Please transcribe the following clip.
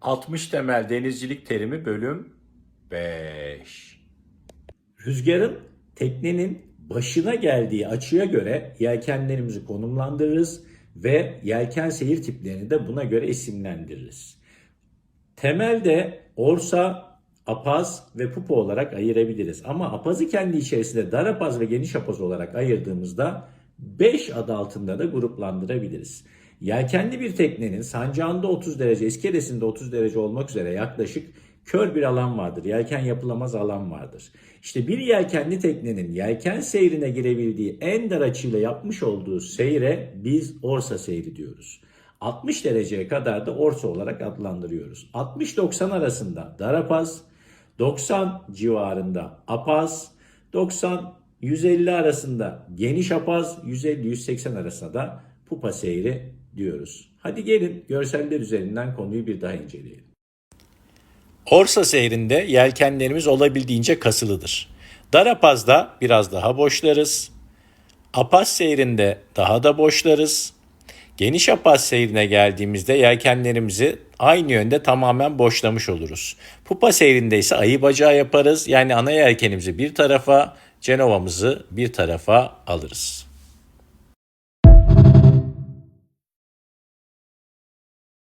60 temel denizcilik terimi bölüm 5. Rüzgarın teknenin başına geldiği açıya göre yelkenlerimizi konumlandırırız ve yelken seyir tiplerini de buna göre isimlendiririz. Temelde orsa, apaz ve pupa olarak ayırabiliriz. Ama apazı kendi içerisinde dar apaz ve geniş apaz olarak ayırdığımızda 5 adı altında da gruplandırabiliriz. Yelkenli bir teknenin sancağında 30 derece, iskelesinde 30 derece olmak üzere yaklaşık kör bir alan vardır. Yelken yapılamaz alan vardır. İşte bir yelkenli teknenin yelken seyrine girebildiği en dar açıyla yapmış olduğu seyre biz orsa seyri diyoruz. 60 dereceye kadar da orsa olarak adlandırıyoruz. 60-90 arasında darapaz, 90 civarında apaz, 90-150 arasında geniş apaz, 150-180 arasında da pupa seyri diyoruz. Hadi gelin görseller üzerinden konuyu bir daha inceleyelim. Orsa seyrinde yelkenlerimiz olabildiğince kasılıdır. Darapaz'da biraz daha boşlarız. Apaz seyrinde daha da boşlarız. Geniş apaz seyrine geldiğimizde yelkenlerimizi aynı yönde tamamen boşlamış oluruz. Pupa seyrinde ise ayı bacağı yaparız. Yani ana yelkenimizi bir tarafa, cenovamızı bir tarafa alırız.